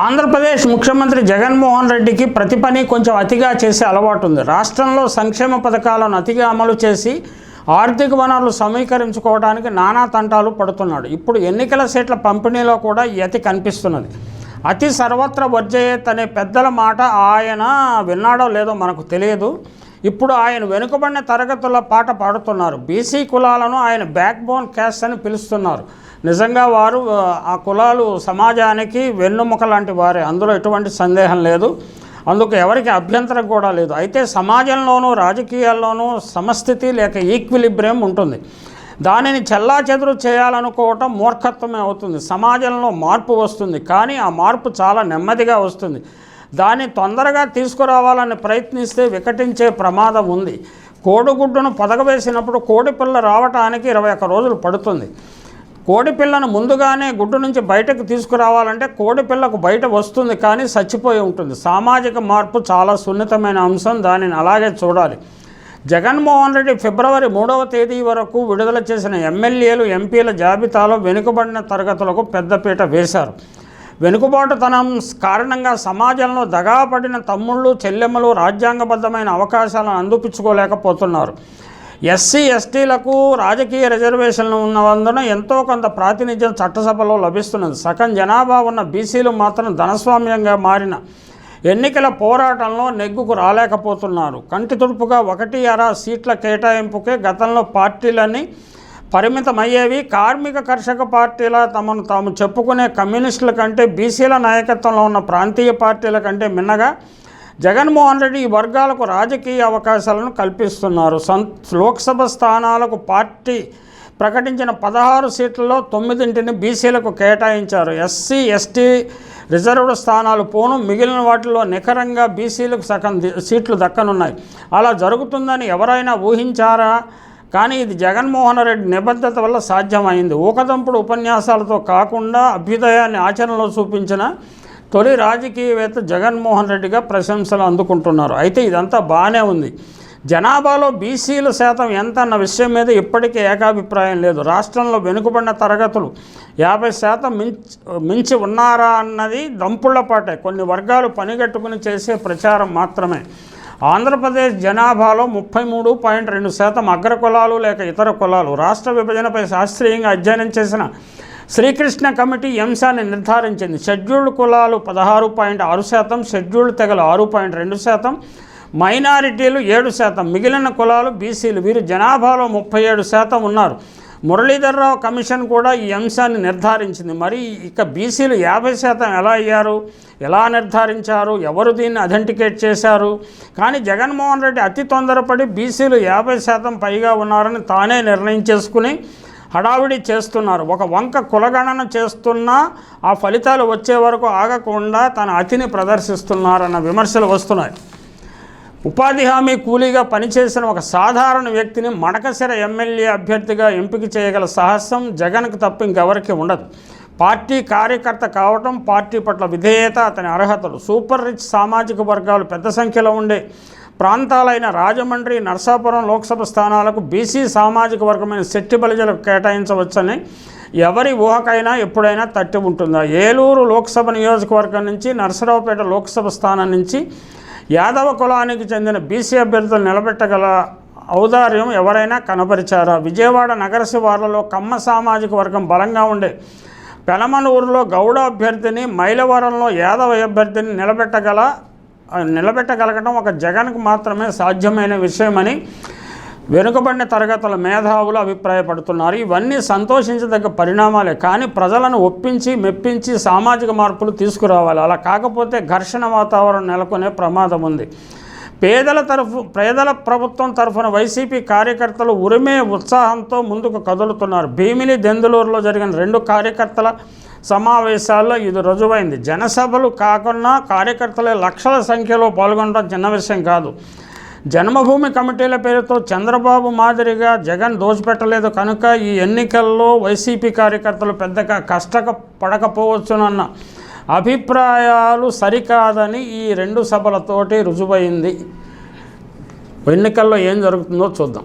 ఆంధ్రప్రదేశ్ ముఖ్యమంత్రి జగన్మోహన్ రెడ్డికి ప్రతి పని కొంచెం అతిగా చేసే అలవాటు ఉంది. రాష్ట్రంలో సంక్షేమ పథకాలను అతిగా అమలు చేసి ఆర్థిక వనరులు సమీకరించుకోవడానికి నానా తంటాలు పడుతున్నాడు. ఇప్పుడు ఎన్నికల సీట్ల పంపిణీలో కూడా ఈ అతి కనిపిస్తున్నది. అతి సర్వత్ర వర్జయేత్ అనే పెద్దల మాట ఆయన విన్నాడో లేదో మనకు తెలియదు. ఇప్పుడు ఆయన వెనుకబడిన తరగతుల పాట పాడుతున్నారు. బీసీ కులాలను ఆయన బ్యాక్ బోన్ క్యాస్ట్ అని పిలుస్తున్నారు. నిజంగా వారు ఆ, కులాలు సమాజానికి వెన్నుముక లాంటి వారే. అందులో ఎటువంటి సందేహం లేదు. అందుకు ఎవరికి అభ్యంతరం కూడా లేదు. అయితే సమాజంలోనూ రాజకీయాల్లోనూ సమస్థితి లేక ఈక్విలిబ్రియం ఉంటుంది. దానిని చెల్లా చెదురు చేయాలనుకోవటం మూర్ఖత్వమే అవుతుంది. సమాజంలో మార్పు వస్తుంది. కానీ ఆ మార్పు చాలా నెమ్మదిగా వస్తుంది. దాన్ని తొందరగా తీసుకురావాలని ప్రయత్నిస్తే వికటించే ప్రమాదం ఉంది. కోడిగుడ్డును పొదగవేసినప్పుడు కోడిపిల్ల రావటానికి ఇరవై ఒక్క రోజులు పడుతుంది. కోడిపిల్లను ముందుగానే గుడ్డు నుంచి బయటకు తీసుకురావాలంటే కోడిపిల్లకు బయట వస్తుంది కానీ చచ్చిపోయి ఉంటుంది. సామాజిక మార్పు చాలా సున్నితమైన అంశం దానిని అలాగే చూడాలి. జగన్మోహన్ రెడ్డి ఫిబ్రవరి మూడవ తేదీ వరకు విడుదల చేసిన ఎమ్మెల్యేలు ఎంపీల జాబితాలో వెనుకబడిన తరగతులకు పెద్దపీట వేశారు. వెనుకబాటుతనం కారణంగా సమాజంలో దగాపడిన తమ్ముళ్ళు చెల్లెమ్మలు రాజ్యాంగబద్ధమైన అవకాశాలను అందిపుచ్చుకోలేకపోతున్నారు ఎస్సీ ఎస్టీలకు రాజకీయ రిజర్వేషన్లు ఉన్నందున ఎంతో కొంత ప్రాతినిధ్యం చట్టసభలో లభిస్తున్నది. సగం జనాభా ఉన్న బీసీలు మాత్రం ధనస్వామ్యంగా మారిన ఎన్నికల పోరాటంలో నెగ్గుకు రాలేకపోతున్నారు. కంటి తుడుపుగా ఒకటి అర సీట్ల కేటాయింపుకే గతంలో పార్టీలన్నీ పరిమితమయ్యేవి. కార్మిక కర్షక పార్టీల తమను తాము చెప్పుకునే కమ్యూనిస్టుల కంటే బీసీల నాయకత్వంలో ఉన్న ప్రాంతీయ పార్టీల కంటే మిన్నగా జగన్మోహన్ రెడ్డి ఈ వర్గాలకు రాజకీయ అవకాశాలను కల్పిస్తున్నారు. సం లోక్సభ స్థానాలకు పార్టీ ప్రకటించిన పదహారు సీట్లలో తొమ్మిదింటిని బీసీలకు కేటాయించారు. ఎస్సీ ఎస్టీ రిజర్వ్డ్ స్థానాలు పోను మిగిలిన వాటిలో నిఖరంగా బీసీలకు సగం సీట్లు దక్కనున్నాయి. అలా జరుగుతుందని ఎవరైనా ఊహించారా? కానీ ఇది జగన్మోహన్ రెడ్డి నిబద్ధత వల్ల సాధ్యమైంది. ఊకదంపుడు ఉపన్యాసాలతో కాకుండా అభ్యుదయాన్ని ఆచరణలో చూపించిన తొలి రాజకీయవేత్త జగన్మోహన్ రెడ్డిగా ప్రశంసలు అందుకుంటున్నారు. అయితే ఇదంతా బాగానే ఉంది. జనాభాలో బీసీల శాతం ఎంత అన్న విషయం మీద ఇప్పటికీ ఏకాభిప్రాయం లేదు. రాష్ట్రంలో వెనుకబడిన తరగతులు యాభై శాతం మించి మించి ఉన్నారా అన్నది దంపుళ్ళపాటే కొన్ని వర్గాలు పనిగట్టుకుని చేసే ప్రచారం మాత్రమే. ఆంధ్రప్రదేశ్ జనాభాలో ముప్పై మూడు పాయింట్ రెండు శాతం అగ్ర కులాలు లేక ఇతర కులాలు. రాష్ట్ర విభజనపై శాస్త్రీయంగా అధ్యయనం చేసిన శ్రీకృష్ణ కమిటీ అంశాన్ని నిర్ధారించింది. షెడ్యూల్డ్ కులాలు పదహారు పాయింట్ ఆరు శాతం షెడ్యూల్డ్ తెగలు ఆరు పాయింట్ రెండు శాతం మైనారిటీలు ఏడు శాతం మిగిలిన కులాలు బీసీలు వీరు జనాభాలో ముప్పై ఏడు శాతం ఉన్నారు. మురళీధర్రావు కమిషన్ కూడా ఈ అంశాన్ని నిర్ధారించింది. మరి ఇక బీసీలు యాభై శాతం ఎలా అయ్యారు? ఎలా నిర్ధారించారు? ఎవరు దీన్ని అథెంటికేట్ చేశారు? కానీ జగన్మోహన్ రెడ్డి అతి తొందరపడి బీసీలు యాభై శాతం పైగా ఉన్నారని తానే నిర్ణయం చేసుకుని హడావిడి చేస్తున్నారు. ఒక వంక కులగణన చేస్తున్నా ఆ ఫలితాలు వచ్చే వరకు ఆగకుండా తన అతిని ప్రదర్శిస్తున్నారన్న విమర్శలు వస్తున్నాయి. ఉపాధి హామీ కూలీగా పనిచేసిన ఒక సాధారణ వ్యక్తిని మడకసిర ఎమ్మెల్యే అభ్యర్థిగా ఎంపిక చేయగల సాహసం జగన్కు తప్ప ఇంకెవరికి ఉండదు. పార్టీ కార్యకర్త కావటం పార్టీ పట్ల విధేయత అతని అర్హతలు. సూపర్ రిచ్ సామాజిక వర్గాలు పెద్ద సంఖ్యలో ఉండే ప్రాంతాలైన రాజమండ్రి నర్సాపురం లోక్సభ స్థానాలకు బీసీ సామాజిక వర్గమైన శెట్టి బలిజలకు కేటాయించవచ్చని ఎవరి ఊహకైనా ఎప్పుడైనా తట్టి ఉంటుందా? ఏలూరు లోక్సభ నియోజకవర్గం నుంచి నర్సరావుపేట లోక్సభ స్థానం నుంచి యాదవ కులానికి చెందిన బీసీ అభ్యర్థులు నిలబెట్టగల ఔదార్యం ఎవరైనా కనపరిచారా? విజయవాడ నగర శివార్లలో కమ్మ సామాజిక వర్గం బలంగా ఉండే పెనమనూరులో గౌడ అభ్యర్థిని మైలవరంలో యాదవ అభ్యర్థిని నిలబెట్టగల నిలబెట్టగలగడం ఒక జగన్కు మాత్రమే సాధ్యమైన విషయమని వెనుకబడిన తరగతుల మేధావులు అభిప్రాయపడుతున్నారు. ఇవన్నీ సంతోషించదగ్గ పరిణామాలే. కానీ ప్రజలను ఒప్పించి మెప్పించి సామాజిక మార్పులు తీసుకురావాలి. అలా కాకపోతే ఘర్షణ వాతావరణం నెలకొనే ప్రమాదం ఉంది. పేదల తరఫు పేదల ప్రభుత్వం తరఫున వైసీపీ కార్యకర్తలు ఉరిమే ఉత్సాహంతో ముందుకు కదులుతున్నారు. భీమిలి దెందులూరులో జరిగిన రెండు కార్యకర్తల సమావేశాల్లో ఇది రుజువైంది. జనసభలు కాకుండా కార్యకర్తలే లక్షల సంఖ్యలో పాల్గొనడం చిన్న విషయం కాదు. జన్మభూమి కమిటీల పేరుతో చంద్రబాబు మాదిరిగా జగన్ దోచిపెట్టలేదు కనుక ఈ ఎన్నికల్లో వైసీపీ కార్యకర్తలు పెద్దగా కష్టక పడకపోవచ్చునన్న అభిప్రాయాలు సరికాదని ఈ రెండు సభలతోటి రుజువైంది. ఎన్నికల్లో ఏం జరుగుతుందో చూద్దాం.